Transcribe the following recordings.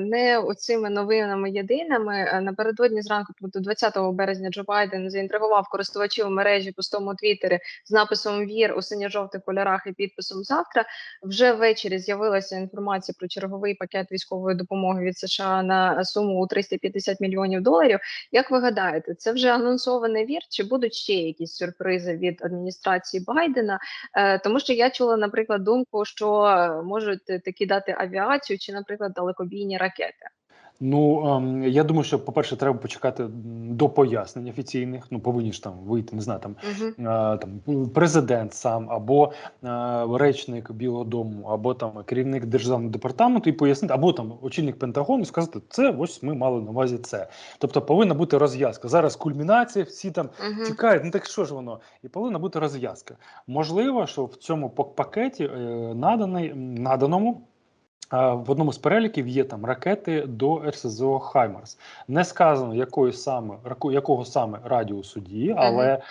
Не оцими новинами єдиними Е, напередодні зранку, тобто 20 березня, Джо Байден заінтригував користувачів мережі пустому Твіттері з написом Вір у синьо-жовтих кольорах і підписом завтра. Вже ввечері з'явилася інформація про черговий пакет військової допомоги від США на суму у 350 мільйонів доларів. Як ви гадаєте, це вже анонсований вір? Чи будуть ще якісь сюрпризи від адміністрації Байдена? Е, тому що я чула, наприклад, думку, що е, можуть таки дати авіацію чи, наприклад, далекобійні ракети. Ну ем, я думаю, що по-перше, треба почекати до пояснень офіційних. Ну повинні ж там вийти, не знаю, там Угу. е, там президент сам, або е, речник Білого Дому, або там керівник державного департаменту і пояснити, або там очільник Пентагону сказати, це ось ми мали на увазі це. Тобто повинна бути розв'язка. Зараз кульмінація, всі там Угу. Цікавить, ну так що ж воно? І повинна бути розв'язка. Можливо, що в цьому пак- пакеті е, наданий, наданому в одному з переліків є там ракети до РСЗО Хаймарс. Не сказано, якої саме, якого саме радіусу дії, але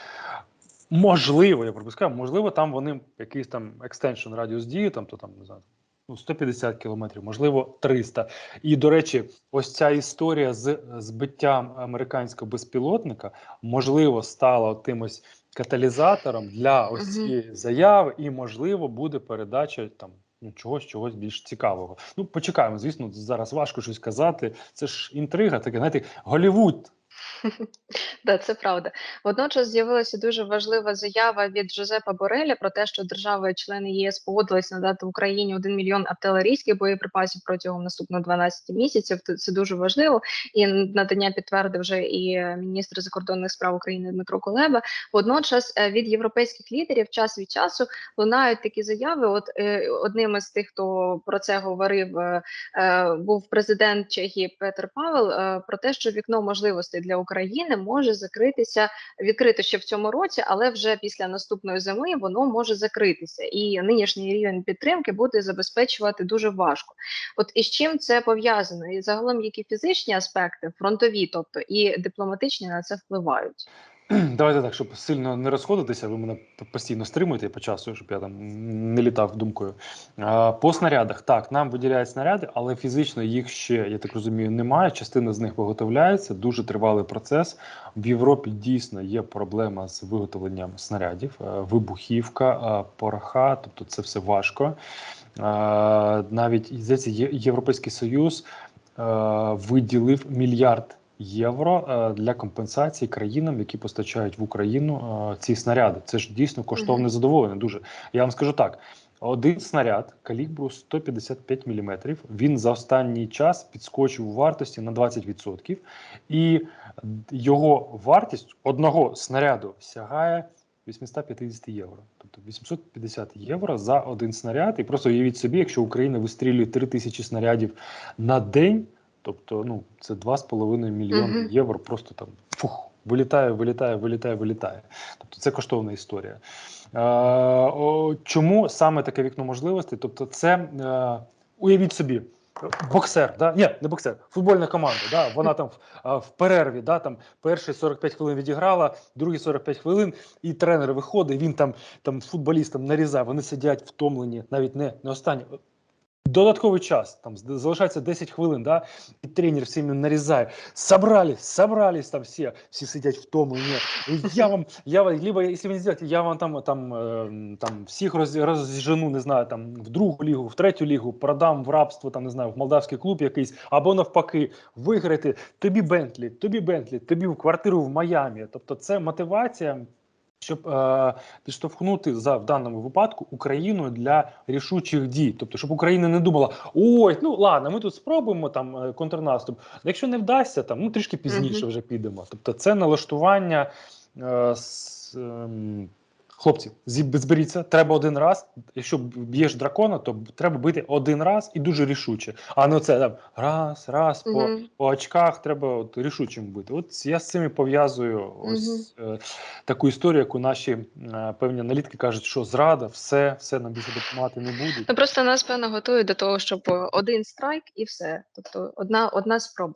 можливо, я припускаю, можливо, там вони якийсь там екстеншн радіус дії, там то там не знаю. Ну, 150 кілометрів, можливо, 300. І до речі, ось ця історія з збиттям американського безпілотника можливо стала тим ось каталізатором для ось цієї заяви, і можливо буде передача там чогось чогось більш цікавого. Ну почекаємо. Звісно, зараз важко щось казати. Це ж інтрига, таке знаєте, Голівуд. Да, це правда. Водночас з'явилася дуже важлива заява від Жозепа Бореля про те, що держави-члени ЄС погодились надати Україні 1 мільйон артилерійських боєприпасів протягом наступних 12 місяців. Це дуже важливо. І надання підтвердив вже і е, міністр закордонних справ України Дмитро Кулеба. Водночас е, від європейських лідерів час від часу лунають такі заяви. От е, одним із тих, хто про це говорив, був президент Чехії Петр Павел про те, що вікно можливостей для України може закритися відкрито ще в цьому році, але вже після наступної зими воно може закритися, і нинішній рівень підтримки буде забезпечувати дуже важко. От із чим це пов'язано? І загалом які фізичні аспекти, фронтові, тобто і дипломатичні на це впливають. Давайте так, щоб сильно не розходитися, ви мене постійно стримуєте по часу, щоб я там не літав думкою. По снарядах, так, нам виділяють снаряди, але фізично їх ще, я так розумію, немає. Частина з них виготовляється, дуже тривалий процес. В Європі дійсно є проблема з виготовленням снарядів, е, вибухівка, е, пороха, тобто це все важко. Е, Навіть здається, Європейський Союз виділив мільярд євро е, для компенсації країнам, які постачають в Україну е, ці снаряди. Це ж дійсно коштовне задоволення. Дуже я вам скажу так: один снаряд калібру 155 мм, Він за останній час підскочив у вартості на 20%, і його вартість одного снаряду сягає 850 євро. Тобто 850 євро за один снаряд. І просто уявіть собі, якщо Україна вистрілює 3 тисячі снарядів на день. Тобто, ну це 2,5 мільйони Мгм. євро. Просто там фух, вилітає, вилітає, вилітає, вилітає. Тобто це коштовна історія. Е, о, чому саме таке вікно можливостей? Тобто, це е, уявіть собі. Боксер, да? Ні, не боксер, футбольна команда. Да? Вона там в, в перерві, да? там перші 45 хвилин відіграла, другі 45 хвилин, і тренер виходить, він там, там футболістам нарізає, вони сидять втомлені, навіть не, не останні. Додатковий час, там залишається 10 хвилин, да? і тренер всім нарізає. Собрались, собрались там всі, всі сидять втомлені. І Я вам, я вам, либо, якщо ви не я вам там, там, е, там всіх роз, розжену, не знаю, там в другу лігу, в третю лігу, продам в рабство, там не знаю, в молдавський клуб якийсь, або навпаки, виграти тобі Бентлі, тобі Бентлі, тобі в квартиру в Майамі. Тобто, це мотивація. Щоб е, підштовхнути за в даному випадку Україну для рішучих дій, тобто, щоб Україна не думала: ой, ну ладно, ми тут спробуємо там е, контрнаступ. Якщо не вдасться, там ну трішки пізніше вже підемо. Тобто, це налаштування е, з, ем, хлопці, зберіться, треба один раз. Якщо б'єш дракона, то треба бити один раз і дуже рішуче. А не оце там раз, раз по, по очках треба от, рішучим бути. От я з цим і пов'язую ось е, таку історію, яку наші е, певні аналітики кажуть, що зрада, все, все нам більше допомагати не будуть. Ну просто нас певно готують до того, щоб один страйк і все. Тобто одна одна спроба.